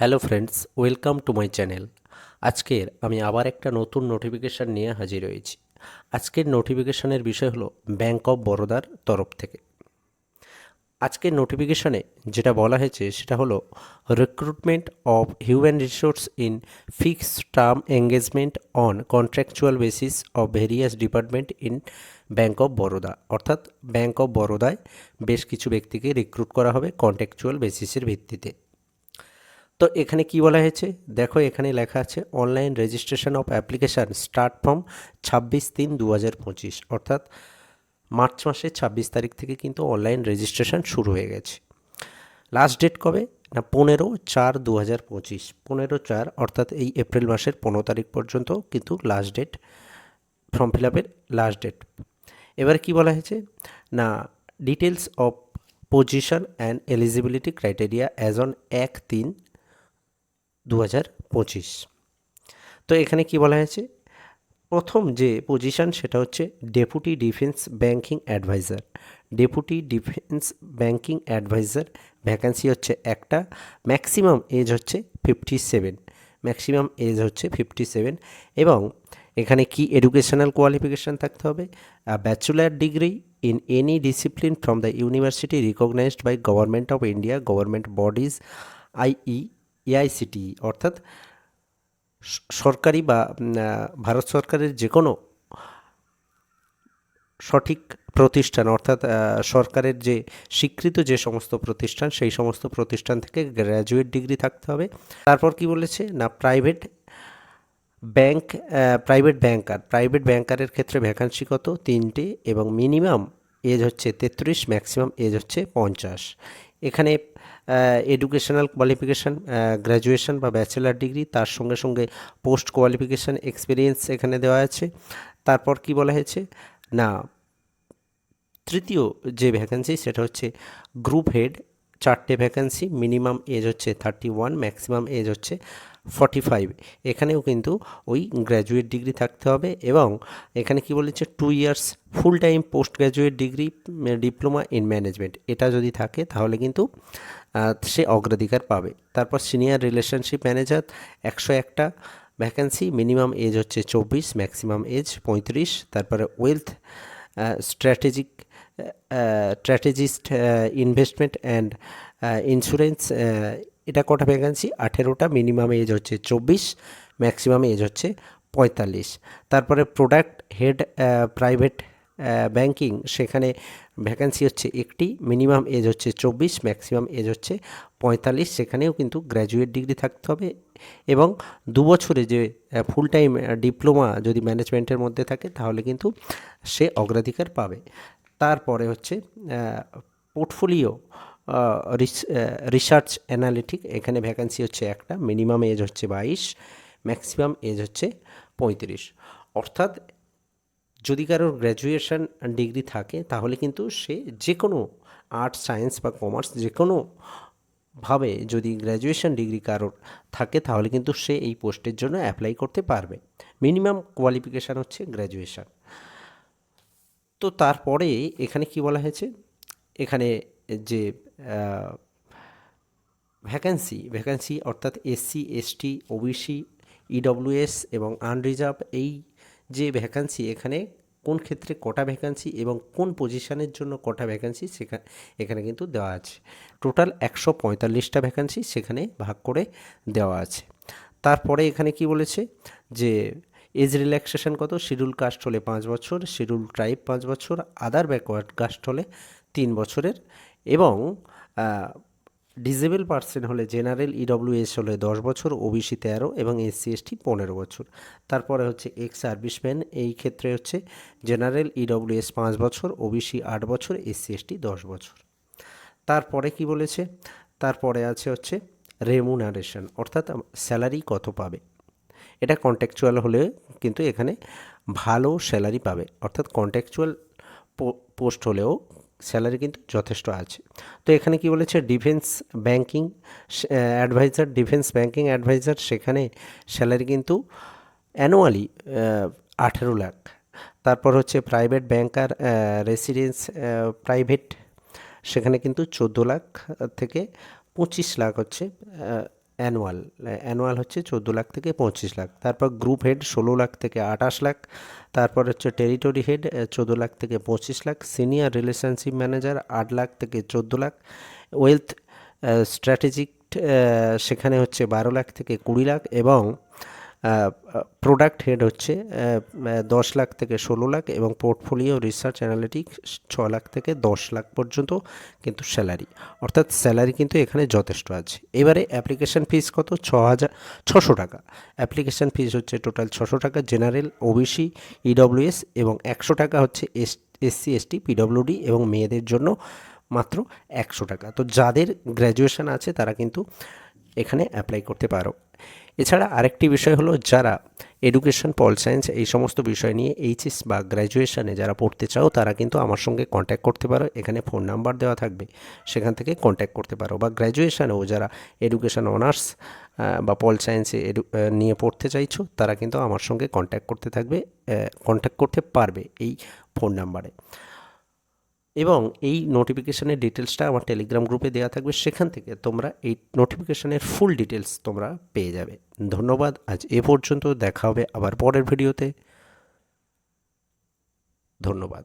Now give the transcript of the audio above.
Hello friends, welcome to my channel. আজকের আমি আবার একটা নতুন নোটিফিকেশান নিয়ে হাজির হয়েছি। আজকের নোটিফিকেশানের বিষয় হলো ব্যাংক অফ বরোদার তরফ থেকে। আজকের নোটিফিকেশানে যেটা বলা হয়েছে সেটা হলো recruitment of human resource in fixed term engagement on contractual basis of various department in bank of Baroda অর্থাৎ ব্যাংক অফ বরোদায় বেশ কিছু ব্যক্তিকে রিক্রুট করা হবে কন্ট্রাকচুয়াল বেসিসের ভিত্তিতে। তো এখানে কি বলা হয়েছে? দেখো এখানে লেখা আছে online registration of application start from ছাব্বিশ তিন দু হাজার পঁচিশ। অর্থাৎ মার্চ মাসের ছাব্বিশ তারিখ থেকে কিন্তু অনলাইন রেজিস্ট্রেশন শুরু হয়ে গেছে। লাস্ট ডেট কবে? না, পনেরো চার দু হাজার পঁচিশ। পনেরো চার, অর্থাৎ এই এপ্রিল মাসের পনেরো তারিখ পর্যন্ত কিন্তু লাস্ট ডেট ফর্ম ফিল আপের লাস্ট ডেট এবার কি বলা হয়েছে? না details of position and eligibility criteria as on এক তিন দু হাজার পঁচিশ। তো এখানে কি বলা হয়েছে? প্রথম যে পজিশন সেটা হচ্ছে deputy defence banking adviser deputy defence banking adviser vacancy হচ্ছে একটা ম্যাক্সিমাম এজ হচ্ছে ফিফটি সেভেন ম্যাক্সিমাম এজ হচ্ছে ফিফটি সেভেন এবং এখানে কি এডুকেশনাল কোয়ালিফিকেশান থাকতে হবে? Bachelor degree in any discipline from the university recognized by government of India government bodies ie AICTE অর্থাৎ সরকারি বা ভারত সরকারের যে কোনো সঠিক প্রতিষ্ঠান, অর্থাৎ সরকারের যে স্বীকৃত যে সমস্ত প্রতিষ্ঠান, সেই সমস্ত প্রতিষ্ঠান থেকে গ্র্যাজুয়েট ডিগ্রি থাকতে হবে। তারপর কি বলেছে? না, প্রাইভেট ব্যাংক প্রাইভেট ব্যাংকার। প্রাইভেট ব্যাংকারের ক্ষেত্রে ভ্যাকান্সি কত? তিনটে এবং মিনিমাম এজ হচ্ছে তেত্রিশ, ম্যাক্সিমাম এজ হচ্ছে পঞ্চাশ। এখানে এডুকেশনাল কোয়ালিফিকেশান গ্র্যাজুয়েশন বা ব্যাচেলার ডিগ্রি তার সঙ্গে সঙ্গে পোস্ট কোয়ালিফিকেশান এক্সপিরিয়েন্স এখানে দেওয়া আছে। তারপর কি বলা হয়েছে? না, তৃতীয় যে ভ্যাকেন্সি সেটা হচ্ছে গ্রুপ হেড চারটে ভ্যাকেন্সি মিনিমাম এজ হচ্ছে থার্টি ওয়ান ম্যাক্সিমাম এজ হচ্ছে ফর্টি ফাইভ এখানেও কিন্তু ওই গ্র্যাজুয়েট ডিগ্রি থাকতে হবে এবং এখানে কি বলেছে two years full time post graduate degree diploma in management এটা যদি থাকে তাহলে কিন্তু সে অগ্রাধিকার পাবে। তারপর সিনিয়র রিলেশনশিপ ম্যানেজার একশো একটা ভ্যাকেন্সি মিনিমাম এজ হচ্ছে চব্বিশ ম্যাক্সিমাম এজ পঁয়ত্রিশ, তারপরে wealth strategic strategist investment and insurance এটা কটা ভ্যাকেন্সি আঠেরোটা মিনিমাম এজ হচ্ছে চব্বিশ ম্যাক্সিমাম এজ হচ্ছে পঁয়তাল্লিশ। তারপরে প্রোডাক্ট হেড প্রাইভেট ব্যাংকিং সেখানে ভ্যাকেন্সি হচ্ছে একটি মিনিমাম এজ হচ্ছে চব্বিশ ম্যাক্সিমাম এজ হচ্ছে পঁয়তাল্লিশ, সেখানেও কিন্তু গ্র্যাজুয়েট ডিগ্রি থাকতে হবে। এবং দু বছরে যে ফুল টাইম ডিপ্লোমা যদি ম্যানেজমেন্টের মধ্যে থাকে, তাহলে কিন্তু সে অগ্রাধিকার পাবে। তারপরে হচ্ছে পোর্টফোলিও রিসার্চ অ্যানালিটিক এখানে ভ্যাকান্সি হচ্ছে একটা মিনিমাম এজ হচ্ছে বাইশ ম্যাক্সিমাম এজ হচ্ছে পঁয়ত্রিশ। অর্থাৎ যদি কারোর গ্র্যাজুয়েশন ডিগ্রি থাকে, তাহলে কিন্তু সে যে কোনো আর্টস সায়েন্স বা কমার্স যে কোনো ভাবে যদি গ্র্যাজুয়েশন ডিগ্রি কারোর থাকে, তাহলে কিন্তু সে এই পোস্টের জন্য অ্যাপ্লাই করতে পারবে। মিনিমাম কোয়ালিফিকেশান হচ্ছে গ্র্যাজুয়েশান তো তারপরে এখানে কি বলা হয়েছে? এখানে যে ভ্যাকেন্সি ভ্যাকেন্সি অর্থাৎ এসসি এসটি ওবিসি ইডব্লিউএস এবং আনরিজার্ভ এই যে ভ্যাকেন্সি এখানে কোন ক্ষেত্রে কটা ভ্যাকেন্সি এবং কোন পজিশনের জন্য কটা ভ্যাকেন্সি সেখানে এখানে কিন্তু দেওয়া আছে। টোটাল একশো পঁয়তাল্লিশটা ভ্যাকেন্সি সেখানে ভাগ করে দেওয়া আছে। তারপরে এখানে কি বলেছে? যে এজ রিল্যাক্সেশন কত? শিডিউল কাস্ট হলে পাঁচ বছর শিডিউল ট্রাইব পাঁচ বছর আদার ব্যাকওয়ার্ড কাস্ট হলে তিন বছরের। এবং ডিজেবল পার্সন হলে জেনারেল ইডব্লিউএস হলে দশ বছর ও ওবিসি তেরো এবং এসসি এসটি পনেরো বছর। তারপরে হচ্ছে এক্স সার্ভিসম্যান এই ক্ষেত্রে হচ্ছে জেনারেল ইডব্লিউএস পাঁচ বছর ও ওবিসি আট বছর এসসি এসটি দশ বছর। তারপরে কি বলেছে? তারপরে আছে হচ্ছে রেমুনারেশন অর্থাৎ স্যালারি কত পাবে? এটা কন্ট্যাকচুয়াল হলে কিন্তু এখানে ভালো স্যালারি পাবে, অর্থাৎ কন্ট্যাকচুয়াল পোস্ট হলেও স্যালারি কিন্তু যথেষ্ট আছে। তো এখানে কি বলেছে? Defence banking adviser, defence banking adviser, সেখানে স্যালারি কিন্তু অ্যানুয়ালি আঠেরো লাখ। তারপর হচ্ছে প্রাইভেট ব্যাংকার রেসিডেন্স প্রাইভেট, সেখানে কিন্তু চোদ্দ লাখ থেকে পঁচিশ লাখ হচ্ছে অ্যানুয়াল অ্যানুয়াল হচ্ছে চোদ্দ লাখ থেকে পঁচিশ লাখ। তারপর গ্রুপ হেড ষোলো লাখ থেকে আঠাশ লাখ। তারপর হচ্ছে টেরিটরি হেড চোদ্দ লাখ থেকে পঁচিশ লাখ। সিনিয়র রিলেশনশিপ ম্যানেজার আট লাখ থেকে চোদ্দ লাখ। ওয়েলথ স্ট্র্যাটেজিক সেখানে হচ্ছে বারো লাখ থেকে কুড়ি লাখ এবং প্রোডাক্ট হেড হচ্ছে দশ লাখ থেকে ষোলো লাখ এবং পোর্টফোলিও রিসার্চ অ্যানালিটিক্স ছ লাখ থেকে দশ লাখ পর্যন্ত কিন্তু স্যালারি অর্থাৎ স্যালারি কিন্তু এখানে যথেষ্ট আছে। এবারে অ্যাপ্লিকেশন ফিস কত? ছ হাজার, ছশো টাকা। অ্যাপ্লিকেশন ফিস হচ্ছে টোটাল ছশো টাকা জেনারেল ওবিসি ইডব্লিউএস এবং একশো টাকা হচ্ছে এস এসসি এসটি পিডব্লিউডি এবং মেয়েদের জন্য মাত্র একশো টাকা। তো যাদের গ্র্যাজুয়েশন আছে তারা কিন্তু এখানে অ্যাপ্লাই করতে পারো। এছাড়া আরেকটি বিষয় হলো যারা এডুকেশন পল সায়েন্স এই সমস্ত বিষয় নিয়ে এইচএস বা গ্র্যাজুয়েশনে যারা পড়তে চাও, তারা কিন্তু আমার সঙ্গে কন্ট্যাক্ট করতে পারো। এখানে ফোন নাম্বার দেওয়া থাকবে। সেখান থেকে কন্ট্যাক্ট করতে পারো। বা গ্র্যাজুয়েশনেও যারা এডুকেশন অনার্স বা পল সায়েন্সে এডু নিয়ে পড়তে চাইছো, তারা কিন্তু আমার সঙ্গে কন্ট্যাক্ট করতে থাকবে। কন্ট্যাক্ট করতে পারবে এই ফোন নাম্বারে এবং এই নোটিফিকেশানের ডিটেলসটা আমার টেলিগ্রাম গ্রুপে দেওয়া থাকবে, সেখান থেকে তোমরা এই নোটিফিকেশানের ফুল ডিটেলস তোমরা পেয়ে যাবে। ধন্যবাদ, আজ এ পর্যন্ত, দেখা হবে আবার পরের ভিডিওতে ধন্যবাদ।